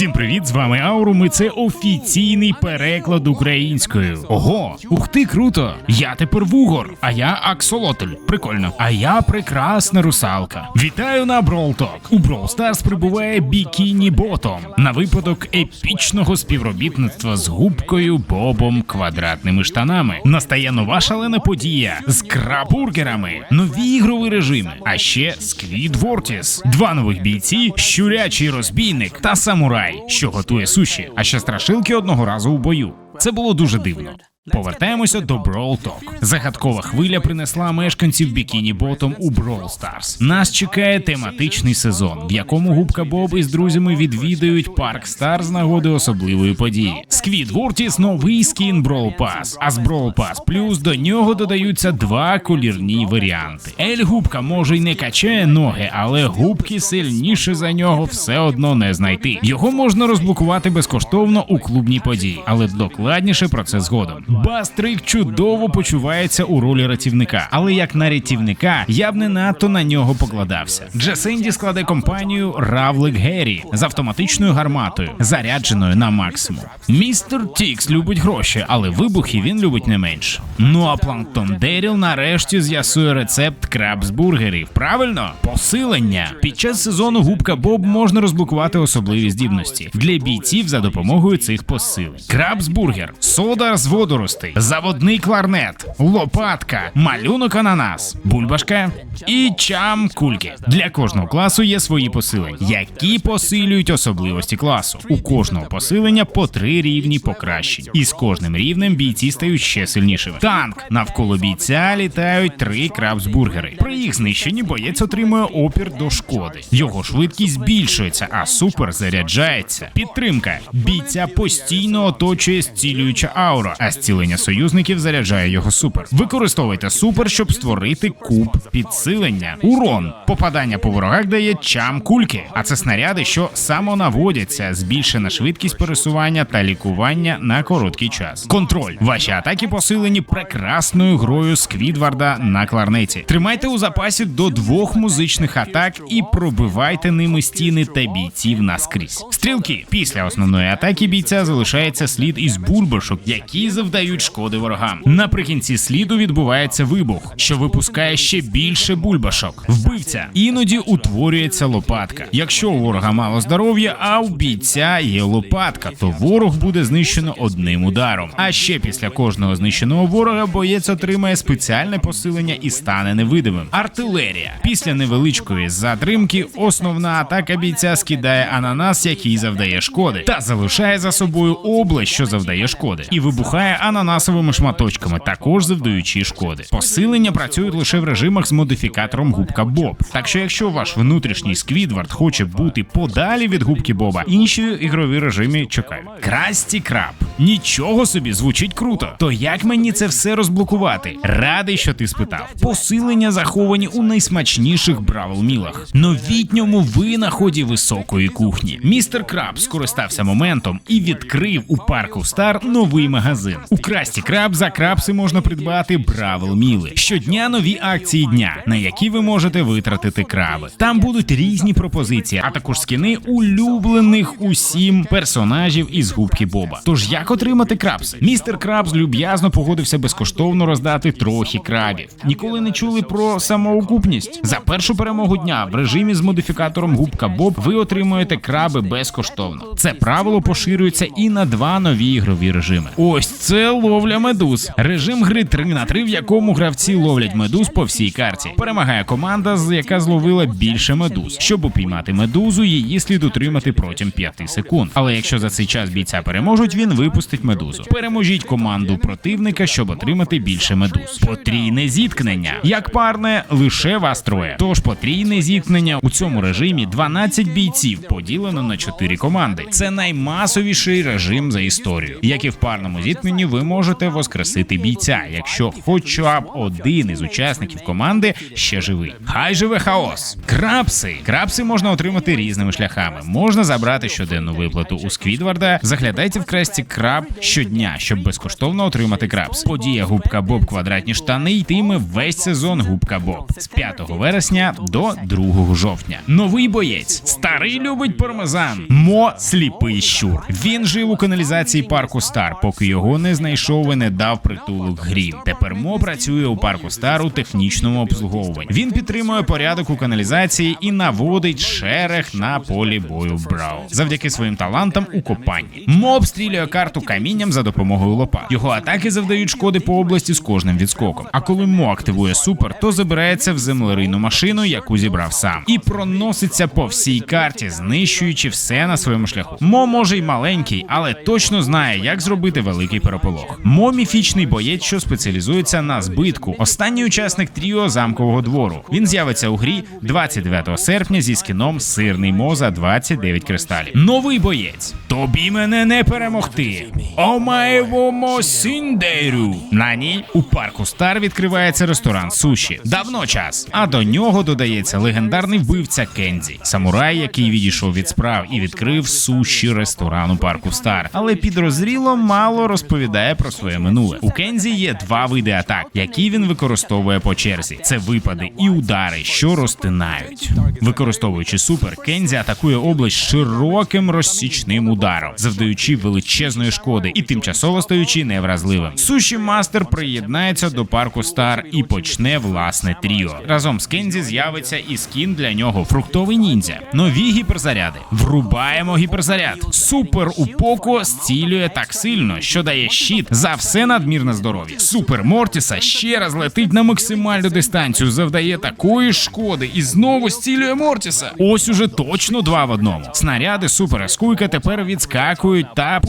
Всім привіт, з вами Аурум, і це офіційний переклад українською. Ого, ух ти, круто! Я тепер вугор, а я аксолотль. Прикольно. А я прекрасна русалка. Вітаю на Talk. У Brawl Stars прибуває Бікіні Ботом на випадок епічного співробітництва з губкою, бобом, квадратними штанами. Настає нова шалена подія з крабургерами, нові ігрові режими, а ще Сквід Вортіс, два нових бійці, щурячий розбійник та самурай, що готує суші, а ще страшилки одного разу у бою. Це було дуже дивно. Повертаємося до Brawl Talk. Загадкова хвиля принесла мешканців Бікіні Ботом у Brawl Stars. Нас чекає тематичний сезон, в якому губка Боб із друзями відвідають парк Стар з нагоди особливої події. Сквід Вортіс новий скін Brawl Pass, а з Brawl Pass Plus до нього додаються два колірні варіанти. Ель губка може й не качає ноги, але губки сильніше за нього все одно не знайти. Його можна розблокувати безкоштовно у клубній події, але докладніше про це згодом. Бастрик чудово почувається у ролі рятівника, але як на рятівника я б не надто на нього покладався. Джесенді складе компанію Равлик Геррі з автоматичною гарматою, зарядженою на максимум. Містер Тікс любить гроші, але вибухи він любить не менше. Ну а Планктон Деріл нарешті з'ясує рецепт крабсбургерів. Правильно? Посилення. Під час сезону губка Боб можна розблокувати особливі здібності для бійців за допомогою цих посилень. Крабсбургер, сода з водоростей, заводний кларнет, лопатка, малюнок ананас, бульбашка і чам кульки. Для кожного класу є свої посилення, які посилюють особливості класу. У кожного посилення по три рівні покращень, і з кожним рівнем бійці стають ще сильнішими. Танк навколо бійця літають три крабсбургери. При їх знищенні боєць отримує опір до шкоди. Його швидкість збільшується, а супер заряджається. Підтримка бійця постійно оточує зцілююча аура, а зцілення союзників заряджає його супер. Використовуйте супер, щоб створити куб підсилення. Урон попадання по ворогах дає чам кульки, а це снаряди, що самонаводяться, збільшена швидкість пересування та лікування на короткий час. Контроль. Ваші атаки посилені прекрасною грою Сквідварда на кларнеті. Тримайте у запасі до двох музичних атак і пробивайте ними стіни та бійців наскрізь. Стрілки після основної атаки бійця залишається слід із бульбашок, які завдають шкоди ворогам. Наприкінці сліду відбувається вибух, що випускає ще більше бульбашок. Вбивця іноді утворюється лопатка. Якщо у ворога мало здоров'я, а у бійця є лопатка, то ворог буде знищено одним ударом. А ще після кожного знищеного ворога боєць отримає спеціальне посилення і стане невидимим. Артилерія після невеличкої затримки основна атака бійця скидає ананас, який завдає шкоди, та залишає за собою область, що завдає шкоди, і вибухає ананасовими шматочками, також завдаючи шкоди. Посилення працюють лише в режимах з модифікатором губка Боб. Так що, якщо ваш внутрішній Сквідвард хоче бути подалі від губки Боба, інші ігрові режими чекають. Красті краб. Нічого собі звучить круто. То як мені це все розблокувати? Радий, що ти спитав. Посилення заховані у найсмачніших бравл мілах, новітньому винаході високої кухні. Містер Краб скористався моментом і відкрив у парку Стар новий магазин. У Красті Краб за крабси можна придбати бравл міли. Щодня нові акції дня, на які ви можете витратити краби. Там будуть різні пропозиції, а також скини улюблених усім персонажів із губки Боба. Тож як отримати крабси? Містер Крабс люб'язно погодився безкоштовно роздати трохи крабів. Ніколи не чули про самоокупність. За першу перемогу дня в режимі з модифікатором губка Боб ви отримуєте краби безкоштовно. Це правило поширюється і на два нові ігрові режими. Ось це ловля медуз. Режим гри 3 на 3, в якому гравці ловлять медуз по всій карті. Перемагає команда, з яка зловила більше медуз. Щоб упіймати медузу, її слід утримати протягом 5 секунд. Але якщо за цей час бійця переможуть, він випустить медузу. Переможіть команду противника, щоб отримати більше медуз. Потрійне зіткнення. Як парне, лише вас троє. Тож потрійне зіткнення у цьому режимі 12 бійців поділено на 4 команди. Це наймасовіший режим за історію. Як і в парному зіткненні, ви можете воскресити бійця, якщо хоча б один із учасників команди ще живий. Хай живе хаос. Крапси. Крапси можна отримати різними шляхами. Можна забрати щоденну виплату у Сквідварда. Заглядайте в красті краб краб щодня, щоб безкоштовно отримати крабс. Подія губка Боб квадратні штани йтиме весь сезон губка Боб з 5 вересня до 2 жовтня. Новий боєць, старий любить пармезан. Мо сліпий щур. Він жив у каналізації парку Стар, поки його не знайшов і не дав притулок грім. Тепер Мо працює у парку Стар у технічному обслуговуванні. Він підтримує порядок у каналізації і наводить шерех на полі бою Брау. Завдяки своїм талантам у копанні. Мо обстрілює карту камінням за допомогою лопат. Його атаки завдають шкоди по області з кожним відскоком. А коли Мо активує супер, то забирається в землерийну машину, яку зібрав сам, і проноситься по всій карті, знищуючи все на своєму шляху. Мо може й маленький, але точно знає, як зробити великий переполох. Мо міфічний боєць, що спеціалізується на збитку. Останній учасник тріо замкового двору. Він з'явиться у грі 29 серпня зі скіном Сирний Мо за 29 кристалів. Новий боєць. Тобі мене не перемогти. Омаєвомо Сіндейру. На ній у парку Стар відкривається ресторан суші. Давно час. А до нього додається легендарний вбивця Кензі, самурай, який відійшов від справ і відкрив суші ресторан у парку Стар. Але підрозріло мало розповідає про своє минуле. У Кензі є два види атак, які він використовує по черзі. Це випади і удари, що розтинають. Використовуючи супер, Кензі атакує область широким розсічним ударом, завдаючи величезної шкоди і тимчасово стаючи невразливим. Суші Мастер приєднається до парку Стар і почне власне тріо. Разом з Кензі з'явиться і скін для нього фруктовий ніндзя. Нові гіперзаряди. Врубаємо гіперзаряд. Супер у Поко зцілює так сильно, що дає щит за все надмірне здоров'я. Супер Мортіса ще раз летить на максимальну дистанцію, завдає такої шкоди і знову зцілює Мортіса. Ось уже точно два в одному. Снаряди Супер Ескуйка тепер відскакують та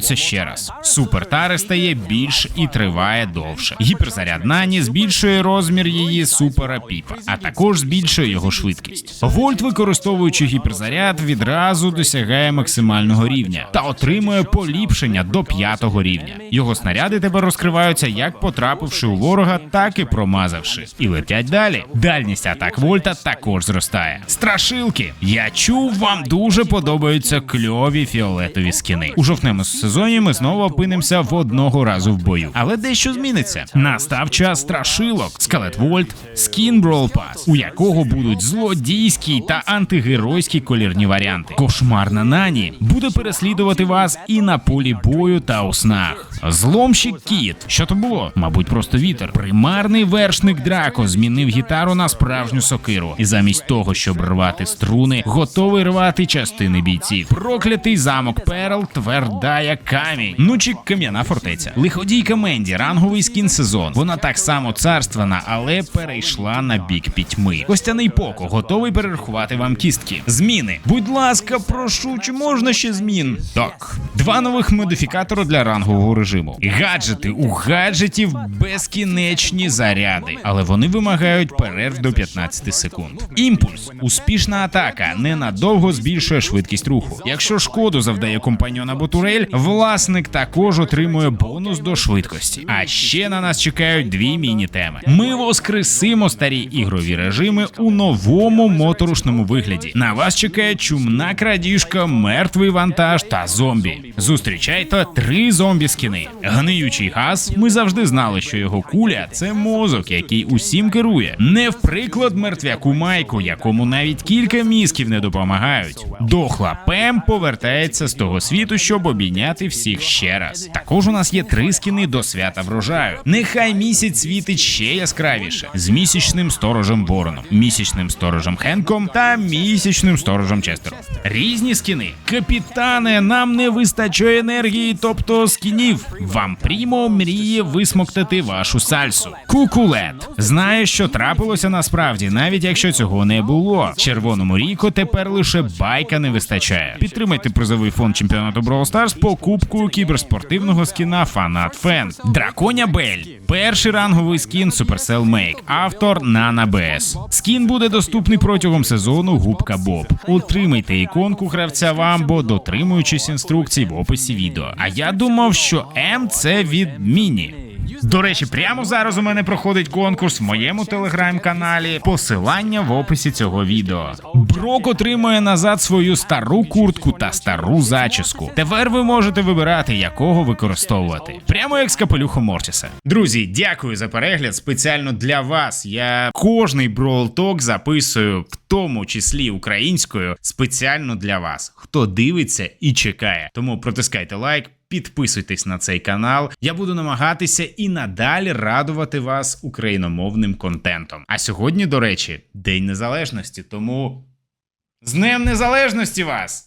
поділяються ще раз. Супер Тари стає більш і триває довше. Гіперзаряд Нані збільшує розмір її супера піпа, а також збільшує його швидкість. Вольт, використовуючи гіперзаряд, відразу досягає максимального рівня та отримує поліпшення до п'ятого рівня. Його снаряди тепер розкриваються як потрапивши у ворога, так і промазавши, і летять далі. Дальність атак Вольта також зростає. Страшилки. Я чув, вам дуже подобаються кльові фіолетові скини. У жовтному сезоні ми знову опинимося в одного разу в бою. Але дещо зміниться. Настав час страшилок. Скелет Вольт, скін Брол Пас, у якого будуть злодійські та антигеройські колірні варіанти. Кошмарна Нані буде переслідувати вас і на полі бою та у снах. Зломщик Кіт. Що то було? Мабуть, просто вітер. Примарний вершник Драко змінив гітару на справжню сокиру, і замість того, щоб рвати струни, готовий рвати частини бійців. Проклятий замок Перл, тверда як камінь. Нучик кам'яна фортеця. Лиходійка Менді, ранговий скін сезон. Вона так само царствана, але перейшла на бік пітьми. Костяний Поко готовий перерахувати вам кістки. Зміни. Будь ласка, прошу, чи можна ще змін? Так. Два нових модифікатори для рангового режиму. Гаджети у гаджетів безкінечні заряди, але вони вимагають перерв до 15 секунд. Імпульс успішна атака ненадовго збільшує швидкість руху. Якщо шкоду завдає компаньон або турель, власник також отримує бонус до швидкості. А ще на нас чекають дві міні-теми. Ми воскресимо старі ігрові режими у новому моторошному вигляді. На вас чекає чумна крадіжка, мертвий вантаж та зомбі. Зустрічайте три зомбі скіни. Гниючий газ. Ми завжди знали, що його куля це мозок, який усім керує. Не в приклад мертвяку майку, якому навіть кілька мізків не допомагають. Дохла Пем повертається з того світу, щоб обійняти всіх ще раз. Також у нас є три скіни до свята врожаю. Нехай місяць світить ще яскравіше з місячним сторожем Вороном, місячним сторожем Хенком та місячним сторожем Честером. Різні скіни. Капітане, нам не вистачає енергії, тобто скінів. Вам прімо мріє висмоктати вашу сальсу. Кукулет знає, що трапилося насправді, навіть якщо цього не було. Червоному ріко тепер лише байка не вистачає. Підтримайте призовий фонд чемпіонату Brawl Stars покупкою кіберспортивного скіна Фанат Фен. Драконя Бель. Перший ранговий скін Supercell Make. Автор Нана БС. Скін буде доступний протягом сезону Губка Боб. Отримайте іконку гравця Вамбо, дотримуючись інструкцій в описі відео. А я думав, що М це від Міні. До речі, прямо зараз у мене проходить конкурс в моєму телеграм-каналі. Посилання в описі цього відео. Брок отримує назад свою стару куртку та стару зачіску. Тепер ви можете вибирати, якого використовувати. Прямо як з капелюхом Мортіса. Друзі, дякую за перегляд. Спеціально для вас. Я кожний Talk записую, в тому числі українською, спеціально для вас, хто дивиться і чекає. Тому протискайте лайк. Підписуйтесь на цей канал. Я буду намагатися і надалі радувати вас україномовним контентом. А сьогодні, до речі, День Незалежності, тому з Днем Незалежності вас!